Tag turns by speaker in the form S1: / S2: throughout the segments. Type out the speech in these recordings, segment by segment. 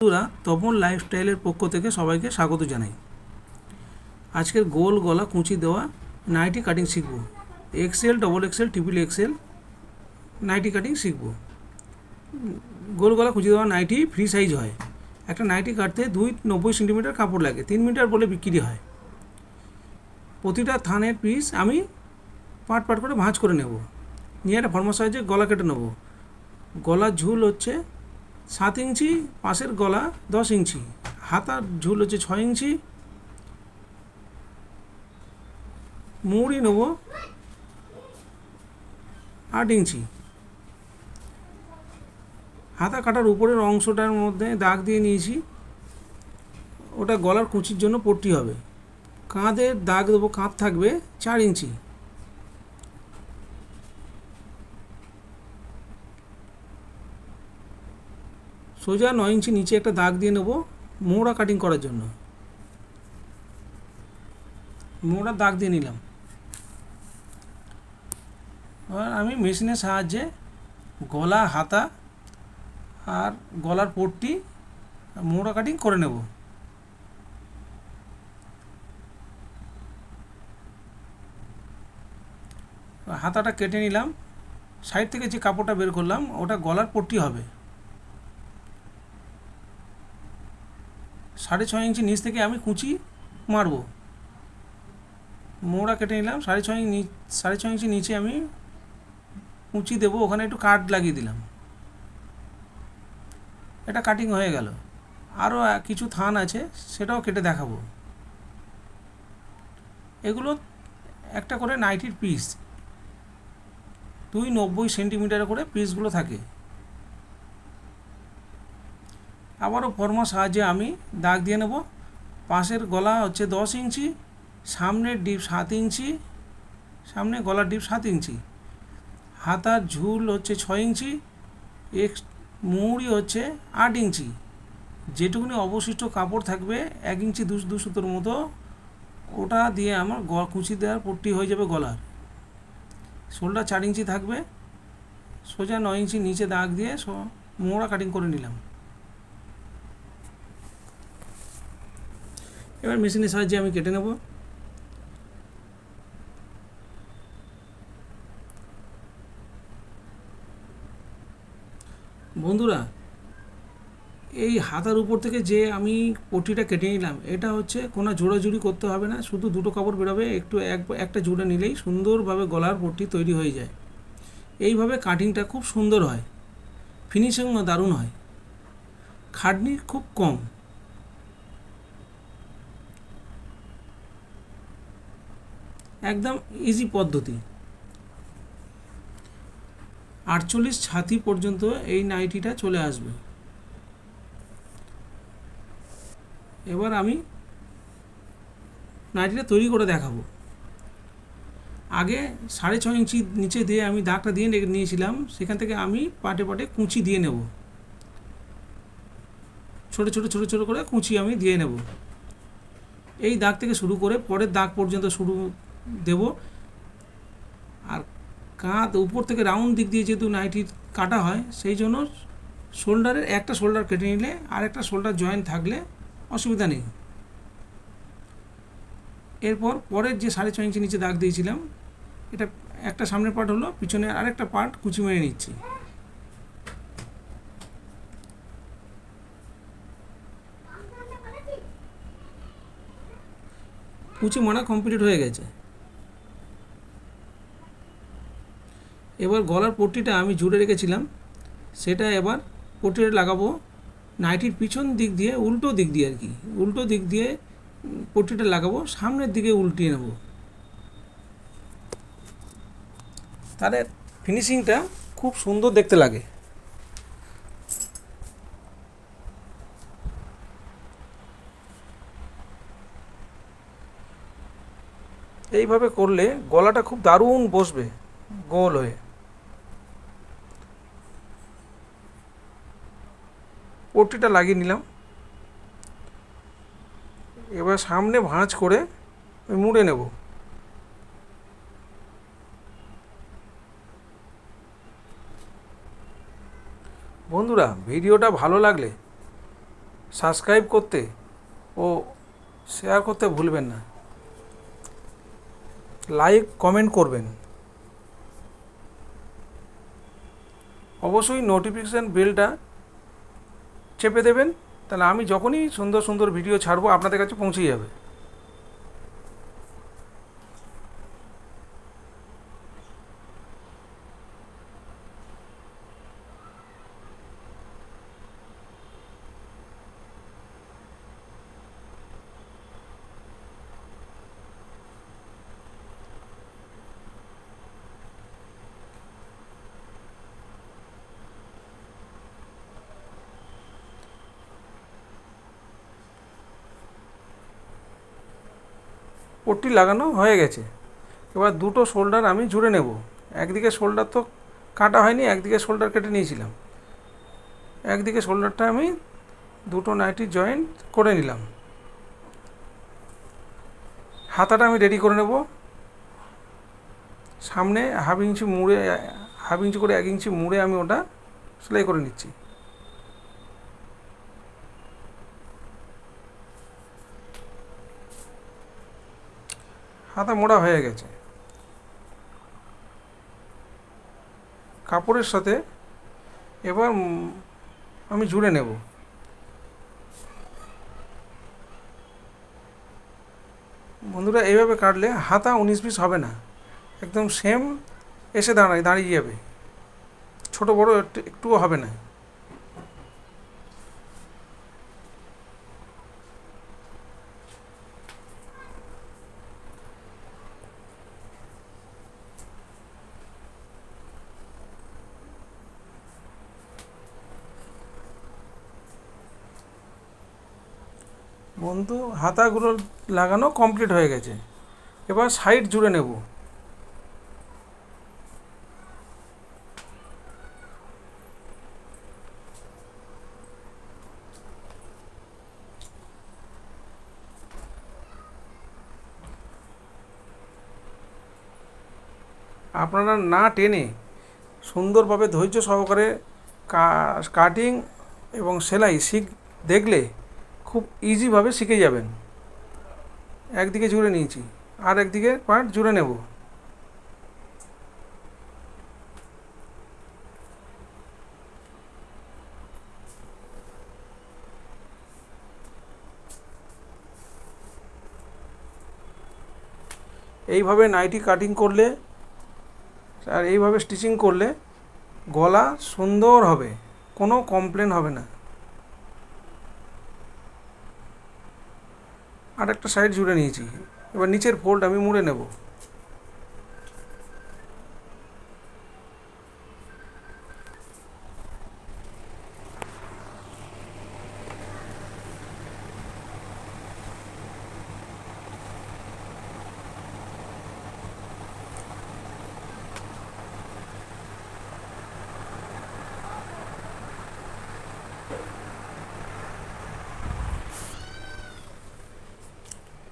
S1: বন্ধুরা, তপন লাইফস্টাইলের পক্ষ থেকে সবাইকে স্বাগত জানাই। আজকের গোল গলা কুঁচি দেওয়া নাইটি কাটিং শিখব। XL double XL triple XL nighty cutting শিখব। গোল গলা কুঁচি দেওয়া নাইটি ফ্রি সাইজ হয়। একটা নাইটি কাটতে দুই নব্বই সেন্টিমিটার কাপড় লাগে। তিন মিটার বলে বিক্রি হয়। প্রতিটা থানের পিস আমি পাট পাট করে ভাঁজ করে নেব। নিয়ে একটা ফর্মা সাইজে গলা কেটে নেব। গলার ঝুল হচ্ছে সাত ইঞ্চি, পাশের গলা দশ ইঞ্চি হাতার ঝুল হচ্ছে ছয় ইঞ্চি। মুড়ি নেব আট ইঞ্চি। হাতা কাটার উপরের অংশটার মধ্যে দাগ দিয়ে নিয়েছি। ওটা গলার কুচির জন্য পট্টি হবে। কাঁধের দাগ দেবো, কাঁধ থাকবে চার ইঞ্চি। সোজা নয় ইঞ্চি নিচে একটা দাগ দিয়ে নেব মোড়া কাটিং করার জন্য। মোড়া দাগ দিয়ে নিলাম। এবার আমি মেশিনের সাহায্যে গলা, হাতা আর গলার পট্টি মোড়া কাটিং করে নেব। হাতাটা কেটে নিলাম। সাইড থেকে যে কাপড়টা বের করলাম, ওটা গলার পট্টি হবে। সাড়ে ছয় ইঞ্চি নিচ থেকে আমি কুচি মারব। মোড়া কেটে নিলাম, সাড়ে ছয় ইঞ্চি সাড়ে ছয় ইঞ্চি নিচে আমি কুচি দেবো, ওখানে একটু কাট লাগিয়ে দিলাম। এটা কাটিং হয়ে গেল। আরও কিছু থান আছে, সেটাও কেটে দেখাবো। এগুলো একটা করে নাইটির পিস দুই নব্বই সেন্টিমিটার করে পিসগুলো থাকে। আবারও ফর্মা সাহায্যে আমি দাগ দিয়ে নেব। পাশের গলা হচ্ছে দশ ইঞ্চি, সামনের ডিপ সাত ইঞ্চি, সামনে গলার ডিপ সাত ইঞ্চি। হাতার ঝুল হচ্ছে ছয় ইঞ্চি এক্স মুড়ি হচ্ছে আট ইঞ্চি। যেটুকুনি অবশিষ্ট কাপড় থাকবে এক ইঞ্চি দু দু সুতোর মতো, ওটা দিয়ে আমার গ কুচি দেওয়ার পট্টি হয়ে যাবে গলার। শোলটা চার ইঞ্চি থাকবে, সোজা নয় ইঞ্চি নিচে দাগ দিয়ে মোড়া কাটিং করে নিলাম। এবার মেশিনের সাহায্যে আমি কেটে নেব। বন্ধুরা, এই হাতার উপর থেকে যে আমি পটিটা কেটে নিলাম, এটা হচ্ছে কোনো জোড়াজুড়ি করতে হবে না, শুধু দুটো কাপড় বেরোবে, একটু এক, একটা জুড়ে নিলেই সুন্দরভাবে গলার পট্টি তৈরি হয়ে যায়। এইভাবে কাটিংটা খুব সুন্দর হয়, ফিনিশিংও দারুণ হয়। খাটনি খুব কম। একদম ইজি পদ্ধতি। আটচল্লিশ ছাতি পর্যন্ত এই নাইটিটা চলে আসবে। এবার আমি নাইটিটা তৈরি করে দেখাবো। আগে সাড়ে ছয় ইঞ্চি নিচে দিয়ে আমি দাগটা দিয়ে নিয়েছিলাম, সেখান থেকে আমি পাটে পাটে কুঁচি দিয়ে নেব। ছোটো ছোটো ছোটো ছোটো করে কুঁচি আমি দিয়ে নেব। এই দাগ থেকে শুরু করে পরের দাগ পর্যন্ত শুরু দেব। আর কাঁধ উপর থেকে রাউন্ড দিক দিয়ে যেহেতু নাইটি কাটা হয়, সেই জন্য শোল্ডারের একটা শোল্ডার কেটে নিলে আর একটা শোল্ডার জয়েন্ট থাকলে অসুবিধা নেই। এরপর পরের যে সাড়ে ছয় ইঞ্চি নিচে দাগ দিয়েছিলাম, এটা একটা সামনের পার্ট হলো, পিছনে আরেকটা পার্ট কুচি মেরে নিচ্ছি। কুচি মারা কমপ্লিট হয়ে গেছে। এবার গলার পট্টিটা আমি জুড়ে রেখেছিলাম। সেটা এবার পট্টিটা লাগাবো। নাইটির পিছন দিক দিয়ে, উল্টো দিক দিয়ে আর কি উল্টো দিক দিয়ে পট্টিটা লাগাবো। সামনের দিকে উল্টিয়ে নেব। তাহলে ফিনিশিংটা খুব সুন্দর দেখতে লাগে। এইভাবে করলে গলাটা খুব দারুণ বসবে, গোল হয়ে। পট্টিটা লাগিয়ে নিলাম। এবার সামনে ভাঁজ করে মুড়ে নেব। বন্ধুরা, ভিডিওটা ভালো লাগলে সাবস্ক্রাইব করতে ও শেয়ার করতে ভুলবেন না। লাইক, কমেন্ট করবেন। অবশ্যই নোটিফিকেশান বেলটা চেপে দেবেন তাহলে আমি যখনই সুন্দর সুন্দর ভিডিও ছাড়বো আপনাদের কাছে পৌঁছে যাবে। পট্টি লাগানো হয়ে গেছে। এবার দুটো শোল্ডার আমি জুড়ে নেব। একদিকে শোল্ডার তো কাটা হয়নি, একদিকে শোল্ডার কেটে নিয়েছিলাম। একদিকে শোল্ডারটা আমি দুটো নাইটি জয়েন্ট করে নিলাম। হাতাটা আমি রেডি করে নেব। সামনে হাফ ইঞ্চি মুড়ে, হাফ ইঞ্চি করে এক ইঞ্চি মুড়ে আমি ওটা সেলাই করে নিচ্ছি। হাতা মোড়া হয়ে গেছে। কাপড়ের সাথে এবার আমি জুড়ে নেব। বন্ধুরা, এইভাবে কাটলে হাতা উনিশ পিস হবে না। একদম সেম এসে দাঁড়ায়, দাঁড়িয়ে যাবে। ছোট বড় একটু- একটুও হবে না। বন্ধু, হাতাগুলো লাগানো কমপ্লিট হয়ে গেছে। এবার সাইড জুড়ে নেব। আপনারা না টেনে সুন্দরভাবে ধৈর্য সহকারে কাটিং এবং সেলাই শিখ দেখলে খুব ইজিভাবে শিখে যাবেন। একদিকে জুড়ে নিয়েছি, আর একদিকে পার্ট জুড়ে নেব। এইভাবে নাইটি কাটিং করলে, আর এইভাবে স্টিচিং করলে গলা সুন্দর হবে, কোনো কমপ্লেন হবে না। আর একটা সাইড জুড়ে নিয়েছি। এবার নিচের ফোল্ড আমি মুড়ে নেব।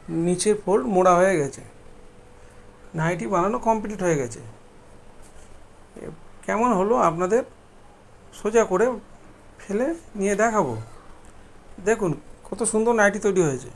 S1: নিচের ফোল্ড মোড়া হয়ে গেছে। নাইটি বানানো কমপ্লিট হয়ে গেছে। কেমন হলো আপনাদের? সোজা করে ফেলে নিয়ে দেখাবো। দেখুন, কত সুন্দর নাইটি তৈরি হয়েছে।